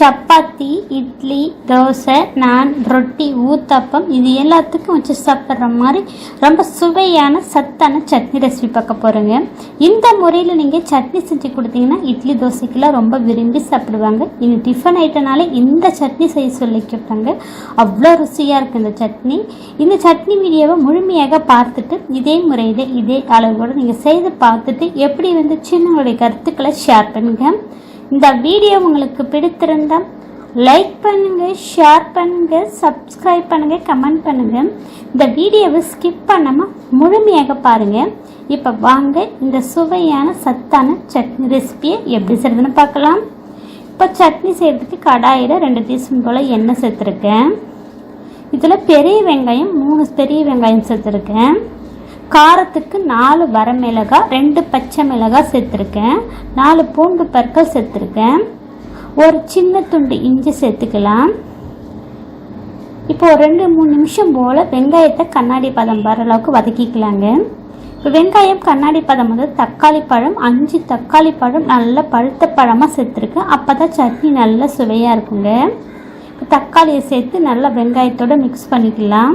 சப்பாத்தி இட்லி தோசை நான் ரொட்டி ஊத்தாப்பம் இது எல்லாத்துக்கும் வச்சு சாப்பிட்ற மாதிரி ரொம்ப சுவையான சத்தான சட்னி ரெசிபி பார்க்க போகிறோங்க இந்த முறையில் நீங்கள் சட்னி செஞ்சு கொடுத்தீங்கன்னா இட்லி தோசைக்கெல்லாம் ரொம்ப விரும்பி சாப்பிடுவாங்க. இது டிஃபன் ஐட்டனாலே இந்த சட்னி செய்ய சொல்லி கேட்பாங்க. அவ்வளோ ருசியாக இருக்குது இந்த சட்னி. இந்த சட்னி வீடியோவை முழுமையாக பார்த்துட்டு இதே முறையில் இதே அளவோடு நீங்கள் செய்து பார்த்துட்டு எப்படி வந்து சின்னங்களுடைய கருத்துக்களை ஷேர் பண்ணுங்கள் இந்த வீடியோ உங்களுக்கு பிடித்திருந்தால் லைக் பண்ணுங்கள் ஷேர் பண்ணுங்கள் சப்ஸ்கிரைப் பண்ணுங்கள் கமெண்ட் பண்ணுங்கள் இந்த வீடியோவை ஸ்கிப் பண்ணாமல் முழுமையாக பாருங்கள் இப்போ வாங்க இந்த சுவையான சத்தான சட்னி ரெசிபியை எப்படி செய்யறதுன்னு பார்க்கலாம். இப்போ சட்னி செய்கிறதுக்கு கடாயில் ரெண்டு டீஸ்பூன் போல் எண்ணெய் சேர்த்துருக்கேன். இதில் பெரிய வெங்காயம் மூணு பெரிய வெங்காயம் சேர்த்துருக்கேன். காரத்துக்கு நாலு வரமிளகாய் ரெண்டு பச்சை மிளகாய் சேர்த்துருக்கேன். நாலு பூண்டு பற்கள் சேர்த்துருக்கேன். ஒரு சின்ன துண்டு இஞ்சி சேர்த்துக்கலாம். இப்போ ஒரு ரெண்டு மூணு நிமிஷம் போல் வெங்காயத்தை கண்ணாடி பதம் வர அளவுக்கு வதக்கிக்கலாங்க. இப்போ வெங்காயம் கண்ணாடி பதம் வந்து தக்காளி பழம் அஞ்சு தக்காளி பழம் நல்லா பழுத்த பழமாக சேர்த்துருக்கேன். அப்போ தான் சட்னி நல்லா சுவையாக இருக்குங்க. இப்போ தக்காளியை சேர்த்து நல்லா வெங்காயத்தோடு மிக்ஸ் பண்ணிக்கலாம்.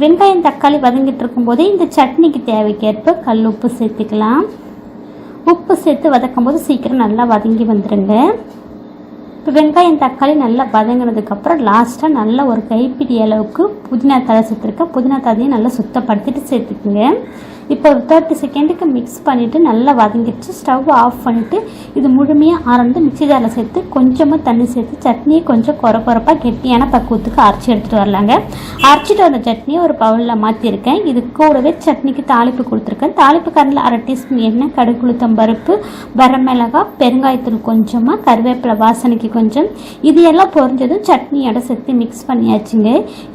வெங்காயம் தக்காளி வதங்கிட்டு இருக்கும்போதே இந்த சட்னிக்கு தேவைக்கேற்ப கல் உப்பு சேர்த்துக்கலாம். உப்பு சேர்த்து வதக்கும் போது சீக்கிரம் நல்லா வதங்கி வந்துடுங்க இப்போ வெங்காயம் தக்காளி நல்லா வதங்கினதுக்கப்புறம் லாஸ்ட்டாக நல்லா ஒரு கைப்பிடி அளவுக்கு புதினா தலை சேர்த்துருக்கேன். புதினா தலையும் நல்லா சுத்தப்படுத்திட்டு சேர்த்துக்குங்க. இப்போ ஒரு தேர்ட்டி செகண்டுக்கு மிக்ஸ் பண்ணிவிட்டு நல்லா வதங்கிடுச்சு. ஸ்டவ் ஆஃப் பண்ணிவிட்டு இது முழுமையாக அறந்து மிக்சி ஜாரில் சேர்த்து கொஞ்சமாக தண்ணி சேர்த்து சட்னியை கொஞ்சம் குறை குறைப்பாக கெட்டியான பக்குவத்துக்கு அரைச்சி எடுத்துகிட்டு வரலாங்க. அரைச்சிட்டு வந்த சட்னியை ஒரு பவுலில் மாற்றிருக்கேன் இது கூடவே சட்னிக்கு தாளிப்பு கொடுத்துருக்கேன். தாளிப்பு கரண்டில் அரை டீஸ்பூன் எண்ணெய் கடுகுளுத்தம் பருப்பு வரமிளகாய் பெருங்காயத்தூள் கொஞ்சமாக கருவேப்பிலை வாசனைக்கு கொஞ்சம். இது எல்லாம் பொரிஞ்சதும் சட்னியோட சேர்த்து மிக்ஸ் பண்ணியாச்சுங்க.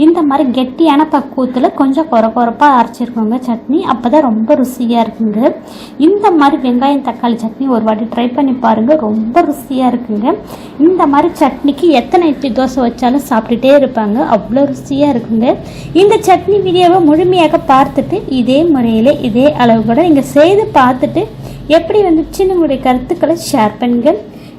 இந்த மாதிரி கெட்டியான பக்குவத்தில் கொஞ்சம் குறை குறைப்பாக அரைச்சிருக்கோங்க சட்னி. அப்போ தான் ரொம்ப ருசியாக இருக்குங்க. இந்த மாதிரி வெங்காயம் தக்காளி சட்னி ஒரு வாட்டி ட்ரை பண்ணி பாருங்கள் ரொம்ப ருசியாக இருக்குங்க. இந்த மாதிரி சட்னிக்கு எத்தனை இட்லி தோசை வச்சாலும் சாப்பிட்டுட்டே இருப்பாங்க. அவ்வளோ ருசியாக இருக்குங்க. இந்த சட்னி வீடியோவை முழுமையாக பார்த்துட்டு இதே முறையில் இதே அளவு கூட நீங்கள் செய்து பார்த்துட்டு எப்படி வந்துச்சுன்னு உங்களுடைய கருத்துக்களை ஷேர் பண்ணுங்கள்